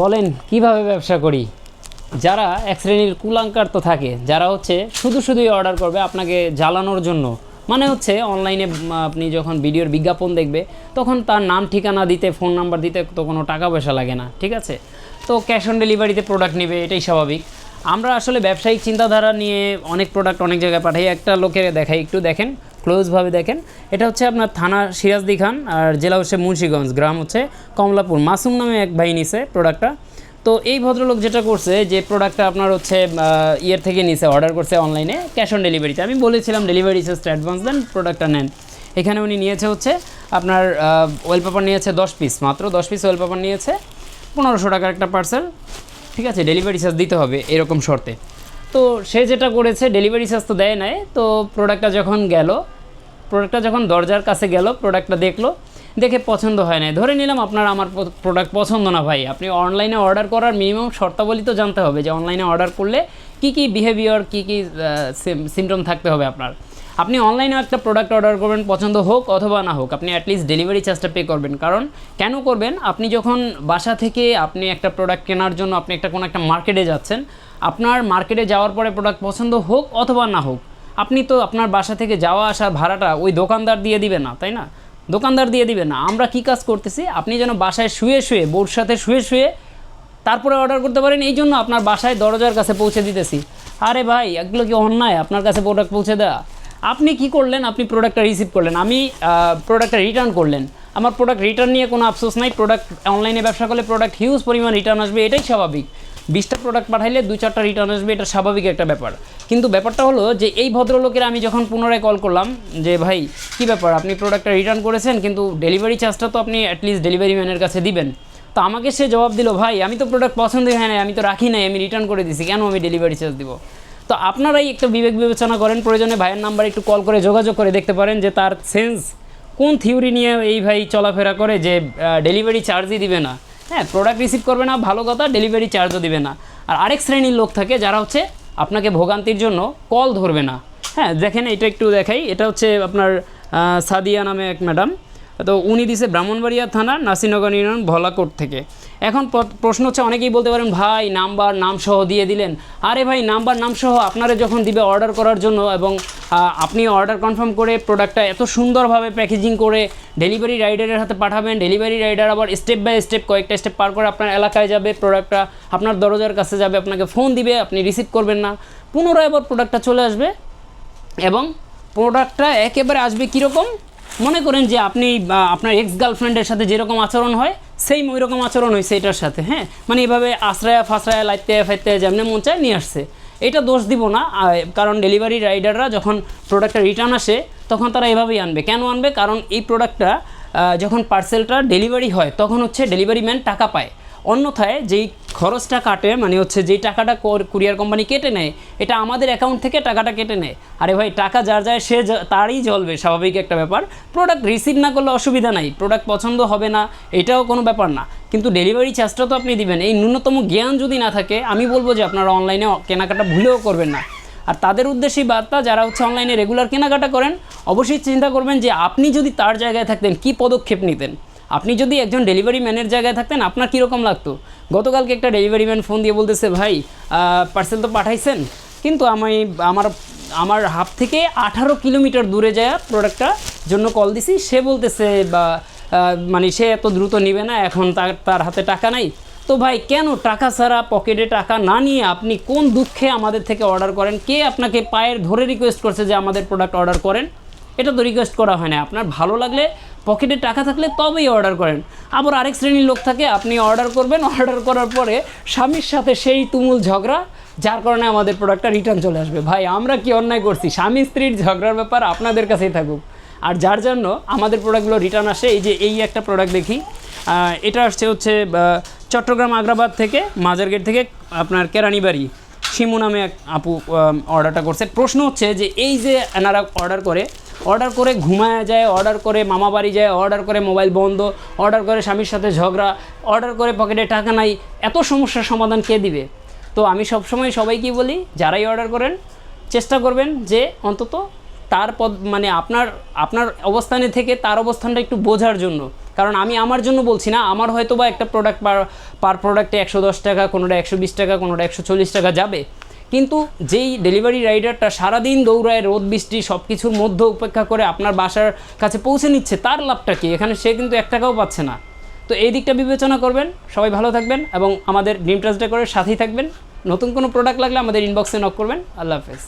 বলেন, কীভাবে ব্যবসা করি? যারা এক শ্রেণির কুলাঙ্কার তো থাকে, যারা হচ্ছে শুধু শুধুই অর্ডার করবে আপনাকে জ্বালানোর জন্য। মানে হচ্ছে অনলাইনে আপনি যখন ভিডিওর বিজ্ঞাপন দেখবে, তখন তার নাম, ঠিকানা দিতে ফোন নাম্বার দিতে তো কোনো টাকা পয়সা লাগে না, ঠিক আছে? তো ক্যাশ অন ডেলিভারিতে প্রোডাক্ট নেবে, এটাই স্বাভাবিক। আমরা আসলে ব্যবসায়িক চিন্তাধারা নিয়ে অনেক প্রোডাক্ট অনেক জায়গায় পাঠাই। একটা লোকের দেখাই, একটু দেখেন। ক্লোজভাবে দেখেন। এটা হচ্ছে আপনার থানা সিরাজদি খান আর জেলা হচ্ছে মুন্সীগঞ্জ, গ্রাম হচ্ছে কমলাপুর। মাসুম নামে এক ভাই নিছে প্রোডাক্টটা তো এই ভদ্রলোক যেটা করছে যে প্রোডাক্টটা আপনার হচ্ছে ইয়ের থেকে নিছে অর্ডার করছে অনলাইনে ক্যাশ অন ডেলিভারিতে আমি বলেছিলাম ডেলিভারি চার্জটা অ্যাডভান্স দেন প্রোডাক্টটা নেন। এখানে উনি নিয়েছে হচ্ছে আপনার ওয়েল পেপার নিয়েছে দশ পিস মাত্র দশ পিস ওয়েল পেপার নিয়েছে। পনেরোশো টাকার একটা পার্সেল ঠিক আছে ডেলিভারি চার্জ দিতে হবে, এরকম শর্তে। তো সে যেটা করেছে ডেলিভারি চার্জ তো দেয় নাই। তো প্রোডাক্টটা যখন গেল প্রোডাক্টটা যখন দরজার কাছে গেল প্রোডাক্টটা দেখল, দেখে পছন্দ হয় নাই। ধরে নিলাম আপনার আমার প্রোডাক্ট পছন্দ না ভাই। আপনি অনলাইনে অর্ডার করার মিনিমাম শর্তাবলী তো জানতে হবে যে অনলাইনে অর্ডার করলে কি কি বিহেভিয়ার কি কি সিমটম থাকতে হবে আপনার। আপনি অনলাইনে একটা প্রোডাক্ট অর্ডার করবেন, পছন্দ হোক অথবা না হোক, আপনি অ্যাটলিস্ট ডেলিভারি চার্জটা পে করবেন। কারণ কেন করবেন? আপনি যখন বাসা থেকে আপনি একটা প্রোডাক্ট কেনার জন্য, আপনি একটা কোনো একটা মার্কেটে যাচ্ছেন আপনার মার্কেটে যাওয়ার পরে প্রোডাক্ট পছন্দ হোক অথবা না হোক, আপনি তো আপনার বাসা থেকে যাওয়া আসার ভাড়াটা ওই দোকানদার দিয়ে দিবে না, তাই না? দোকানদার দিয়ে দিবে না। আমরা কি কাজ করতেছি, আপনি যেন বাসায় শুয়ে শুয়ে বোর সাথে শুয়ে শুয়ে তারপরে অর্ডার করতে পারেন, এই জন্য আপনার বাসায় দরজার কাছে পৌঁছে দিতেছি। আরে ভাই, এগুলো কি অন্যায়? আপনার কাছে প্রোডাক্ট পৌঁছে দেওয়া আপনি কি করলেন? আপনি প্রোডাক্টটা রিসিভ করলেন। আমি প্রোডাক্টটা রিটার্ন করলেন। আমার প্রোডাক্ট রিটার্ন নিয়ে কোনো আফসোস নাই। প্রোডাক্ট অনলাইনে ব্যবসা করলে প্রোডাক্ট হিউজ পরিমাণ রিটার্ন আসবে, এটাই স্বাভাবিক। বিশটা প্রোডাক্ট পাঠাইলে দু চারটা রিটার্ন আসবে, এটা স্বাভাবিক একটা ব্যাপার। কিন্তু ব্যাপারটা হলো যে এই ভদ্রলোকের আমি যখন পুনরায় কল করলাম যে, ভাই, কি ব্যাপার? আপনি প্রোডাক্টটা রিটার্ন করেছেন, কিন্তু ডেলিভারি চার্জটা তো আপনি অ্যাটলিস্ট ডেলিভারি ম্যানের কাছে দিবেন। তো আমাকে সে জবাব দিল, ভাই, আমি তো প্রোডাক্ট পছন্দই হয় না আমি তো রাখি নাই, আমি রিটার্ন করে দিছি, কেন আমি ডেলিভারি চার্জ দিব? তো আপনারাই একটু বিবেক বিবেচনা করেন, প্রয়োজনে ভাইয়ের নাম্বার একটু কল করে যোগাযোগ করে দেখতে পারেন যে তার সেন্স কোন থিওরি নিয়ে এই ভাই চলাফেরা করে যে ডেলিভারি চার্জই দিবে না। হ্যাঁ প্রোডাক্ট রিসিভ করবে না, ভালো কথা ডেলিভারি চার্জও দিবে না। আর আরেক শ্রেণির লোক থাকে যারা হচ্ছে আপনাকে ভোগান্তির জন্য কল ধরবে না। হ্যাঁ দেখেন, এটা একটু দেখাই। এটা হচ্ছে আপনার সাদিয়া নামে এক ম্যাডাম তো উনি দিছে ব্রাহ্মণবাড়িয়া থানা নাসিনগর ইউনিয়ন ভলাকোট থেকে। এখন প্রশ্ন হচ্ছে অনেকেই বলতে পারেন, ভাই, নাম্বার নাম সহ দিয়ে দিলেন। আরে ভাই, নাম্বার নাম সহ আপনারা যখন দিবে অর্ডার করার জন্য এবং আপনি অর্ডার কনফার্ম করে প্রোডাক্টটা এত সুন্দরভাবে প্যাকেজিং করে ডেলিভারি রাইডারের হাতে পাঠাবেন, ডেলিভারি রাইডার আবার স্টেপ বাই স্টেপ কয়েকটা স্টেপ পার করে আপনার এলাকায় যাবে, প্রোডাক্টটা আপনার দরজার কাছে যাবে, আপনাকে ফোন দিবে, আপনি রিসিভ করবেন না। পুনরায় আবার প্রোডাক্টটা চলে আসবে এবং প্রোডাক্টটা একেবারে আসবে কীরকম? মনে করেন যে আপনি আপনার এক্স গার্লফ্রেন্ডের সাথে যেরকম আচরণ হয় সেই ওই রকম আচরণ হয়েছে এটার সাথে হ্যাঁ? মানে এভাবে আশ্রয়া, ফাশ্রয়া, লাইতে, ফাইতে, যেমনি মন চায় নিয়ে আসছে। এটা দোষ দিব না কারণ ডেলিভারি রাইডাররা যখন প্রোডাক্টটা রিটার্ন আসে, তখন তারা এভাবেই আনবে। কেন আনবে? কারণ এই প্রোডাক্টটা যখন পার্সেলটা ডেলিভারি হয়, তখন হচ্ছে ডেলিভারি ম্যান টাকা পায়। অন্যথায় যেই খরচটা কাটে মানে হচ্ছে যেই টাকাটা কুরিয়ার কোম্পানি কেটে নেয়, এটা আমাদের অ্যাকাউন্ট থেকে টাকাটা কেটে নেয়। আরে ভাই, টাকা যার যায়, সে তারই জ্বলবে, স্বাভাবিক একটা ব্যাপার। প্রোডাক্ট রিসিভ না করলে অসুবিধা নাই প্রোডাক্ট পছন্দ হবে না, এটাও কোনো ব্যাপার না। কিন্তু ডেলিভারি চার্জটা তো আপনি দিবেন। এই ন্যূনতম জ্ঞান যদি না থাকে, আমি বলব যে আপনারা অনলাইনে কেনাকাটা ভুলেও করবেন না। আর তাদের উদ্দেশ্যেই বার্তা, যারা হচ্ছে অনলাইনে রেগুলার কেনাকাটা করেন, অবশ্যই চিন্তা করবেন যে আপনি যদি তার জায়গায় থাকতেন, কি পদক্ষেপ নিতেন? আপনি যদি একজন ডেলিভারি ম্যানের জায়গায় থাকতেন, আপনার কীরকম লাগতো? গতকালকে একটা ডেলিভারি ম্যান ফোন দিয়ে বলতেছে, ভাই পার্সেল তো পাঠাইছেন, কিন্তু আমি, আমার আমার হাফ থেকে আঠারো কিলোমিটার দূরে যায় প্রোডাক্টটা জন্য কল দিছি। সে বলতেছে, বা মানে সে এত দ্রুত নেবে না, এখন তার তার হাতে টাকা নাই। তো ভাই, কেন টাকা ছাড়া পকেটে টাকা না নিয়ে আপনি কোন দুঃখে আমাদের থেকে অর্ডার করেন? কে আপনাকে পায়ের ধরে রিকোয়েস্ট করছে যে আমাদের প্রোডাক্ট অর্ডার করেন? এটা তো রিকোয়েস্ট করা হয় না। আপনার ভালো লাগলে পকেটে টাকা থাকলে তবেই অর্ডার করেন। আবার আরেক শ্রেণির লোক থাকে, আপনি অর্ডার করবেন, অর্ডার করার পরে স্বামীর সাথে সেই তুমুল ঝগড়া, যার কারণে আমাদের প্রোডাক্টটা রিটার্ন চলে আসবে। ভাই, আমরা কি অন্যায় করছি? স্বামী স্ত্রীর ঝগড়ার ব্যাপার আপনাদের কাছেই থাকুক। আর যার জন্য আমাদের প্রোডাক্টগুলো রিটার্ন আসে, এই যে এই একটা প্রোডাক্ট দেখি এটা আসছে হচ্ছে চট্টগ্রাম আগ্রাবাদ থেকে, মাজারগেট থেকে আপনার কেরানীবাড়ি। শিমু নামে এক আপু অর্ডারটা করছে। প্রশ্ন হচ্ছে যে এই যে এনারা অর্ডার করে অর্ডার করে ঘুমায় যায়, অর্ডার করে মামা বাড়ি যায়, অর্ডার করে মোবাইল বন্ধ, অর্ডার করে স্বামীর সাথে ঝগড়া, অর্ডার করে পকেটে টাকা নাই, এত সমস্যার সমাধান কে দিবে? তো আমি সবসময় সবাইকে বলি, যারাই অর্ডার করেন, চেষ্টা করবেন যে অন্তত তার পদ মানে আপনার আপনার অবস্থানে থেকে তার অবস্থানটা একটু বোঝার জন্য। কারণ আমি আমার জন্য বলছি না, আমার হয়তো বা একটা প্রোডাক্ট পার পার প্রোডাক্টে একশো দশ টাকা, কোনোটা একশো বিশ টাকা, কোনোটা একশো চল্লিশ টাকা যাবে। কিন্তু যেই ডেলিভারি রাইডারটা সারাদিন দৌড়ায়, রোদ, বৃষ্টি সব কিছুর মধ্যে উপেক্ষা করে আপনার বাসার কাছে পৌঁছে নিচ্ছে, তার লাভটা কি? এখানে সে কিন্তু এক টাকাও পাচ্ছে না। তো এই দিকটা বিবেচনা করবেন, সবাই ভালো থাকবেন এবং আমাদের ড্রিম ট্রাস্ট করে সাথেই থাকবেন। নতুন কোনো প্রোডাক্ট লাগলে আমাদের ইনবক্সে নক করবেন। আল্লাহ হাফেজ।